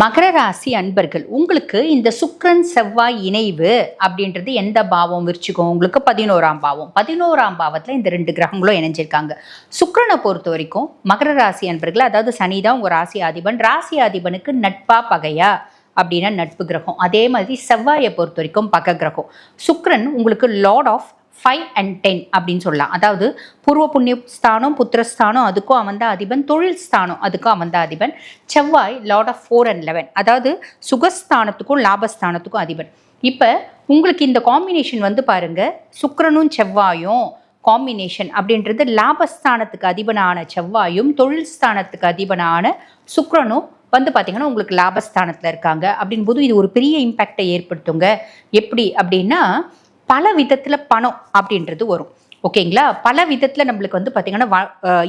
மகர ராசி அன்பர்கள் உங்களுக்கு இந்த சுக்ரன் செவ்வாய் இணைவு அப்படின்றது எந்த பாவம் விரிச்சுக்கும் உங்களுக்கு பதினோராம் பாவம். பதினோராம் பாவத்தில் இந்த ரெண்டு கிரகங்களும் இணைஞ்சிருக்காங்க. சுக்ரனை பொறுத்த வரைக்கும் மகர ராசி அன்பர்கள் அதாவது சனி தான் உங்கள் ராசி அதிபன். ராசி அதிபனுக்கு நட்பா பகையா அப்படின்னா நட்பு கிரகம். அதே மாதிரி செவ்வாயை பொறுத்த வரைக்கும் பக கிரகம். சுக்ரன் உங்களுக்கு lord of five and ten அப்படின்னு சொல்லலாம். அதாவது பூர்வ புண்ணிய ஸ்தானம் புத்திரஸ்தானம் அதுக்கும் அவன் தான் அதிபன் தொழில் ஸ்தானம் அதுக்கும் அவன் தான் அதிபன். செவ்வாய் lord of four and eleven அதாவது சுகஸ்தானத்துக்கும் லாபஸ்தானத்துக்கும் அதிபன். இப்போ உங்களுக்கு இந்த காம்பினேஷன் வந்து பாருங்க. சுக்கரனும் செவ்வாயும் காம்பினேஷன் அப்படின்றது லாபஸ்தானத்துக்கு அதிபனான செவ்வாயும் தொழில் ஸ்தானத்துக்கு அதிபனான சுக்கரனும் வந்து பார்த்தீங்கன்னா உங்களுக்கு லாபஸ்தானத்தில் இருக்காங்க. அப்படின் போது இது ஒரு பெரிய இம்பேக்டை ஏற்படுத்துங்க. எப்படி அப்படின்னா பல விதத்தில் பணம் அப்படின்றது வரும். ஓகேங்களா? பல விதத்தில் நம்மளுக்கு வந்து பார்த்திங்கன்னா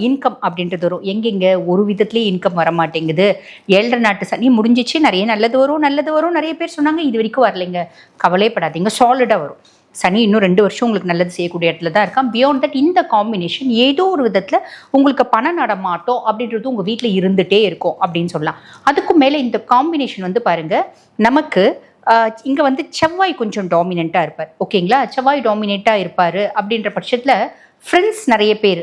இன்கம் அப்படின்றது வரும். எங்கெங்க ஒரு விதத்துலேயே இன்கம் வர மாட்டேங்குது ஏழரை நாட்டு சனி முடிஞ்சிச்சு நிறைய நல்லது வரும் நல்லது வரும். நிறைய பேர் சொன்னாங்க இது வரைக்கும் வரலைங்க. கவலைப்படாதீங்க சாலிடாக வரும். சனி இன்னும் ரெண்டு வருஷம் உங்களுக்கு நல்லது செய்யக்கூடிய இடத்துல தான் இருக்கான். பியாண்ட் தட் இந்த காம்பினேஷன் ஏதோ ஒரு விதத்தில் உங்களுக்கு பணம் நடமாட்டோம் அப்படின்றது உங்கள் வீட்டில் இருந்துகிட்டே இருக்கும் அப்படின்னு சொல்லலாம். அதுக்கும் மேலே இந்த காம்பினேஷன் வந்து பாருங்கள் நமக்கு இங்கே வந்து செவ்வாய் கொஞ்சம் டாமினண்ட்டாக இருப்பார். ஓகேங்களா? செவ்வாய் டாமினேட்டாக இருப்பார் அப்படின்ற பட்சத்தில் ஃப்ரெண்ட்ஸ் நிறைய பேர்.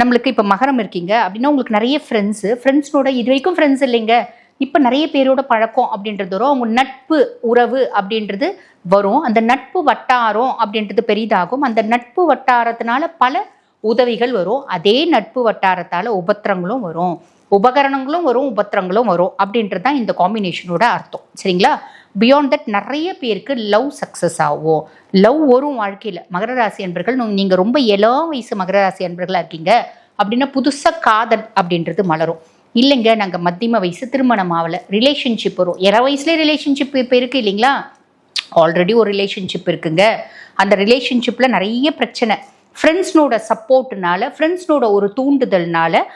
நம்மளுக்கு இப்போ மகரம் இருக்கீங்க அப்படின்னா உங்களுக்கு நிறைய ஃப்ரெண்ட்ஸு ஃப்ரெண்ட்ஸோட இது வரைக்கும் ஃப்ரெண்ட்ஸ் இல்லைங்க. இப்போ நிறைய பேரோட பழக்கம் அப்படின்றது வரும். அவங்க நட்பு உறவு அப்படின்றது வரும். அந்த நட்பு வட்டாரம் அப்படின்றது பெரிதாகும். அந்த நட்பு வட்டாரத்தினால பல உதவிகள் வரும். அதே நட்பு வட்டாரத்தால் உபத்திரங்களும் வரும். உபகரணங்களும் வரும் உபத்திரங்களும் வரும் அப்படின்றது தான் இந்த காம்பினேஷனோட அர்த்தம். சரிங்களா? பியாண்ட் தட் நிறைய பேருக்கு லவ் சக்ஸஸ் ஆகும். லவ் வரும் வாழ்க்கையில். மகர ராசி அன்பர்கள் நீங்கள் ரொம்ப இளம் வயசு மகர ராசி அன்பர்களாக இருக்கீங்க அப்படின்னா புதுசாக காதல் அப்படின்றது மலரும். இல்லைங்க நாங்கள் மத்தியம வயசு திருமணம் ஆகலை. ரிலேஷன்ஷிப் வரும். இற வயசுலேயே ரிலேஷன்ஷிப் இப்போ இருக்குது இல்லைங்களா? ஆல்ரெடி ஒரு ரிலேஷன்ஷிப் இருக்குங்க. அந்த ரிலேஷன்ஷிப்பில் நிறைய பிரச்சனை. ஃப்ரெண்ட்ஸ்னோட சப்போர்ட்னால ஃப்ரெண்ட்ஸ்னோட ஒரு தூண்டுதல்னால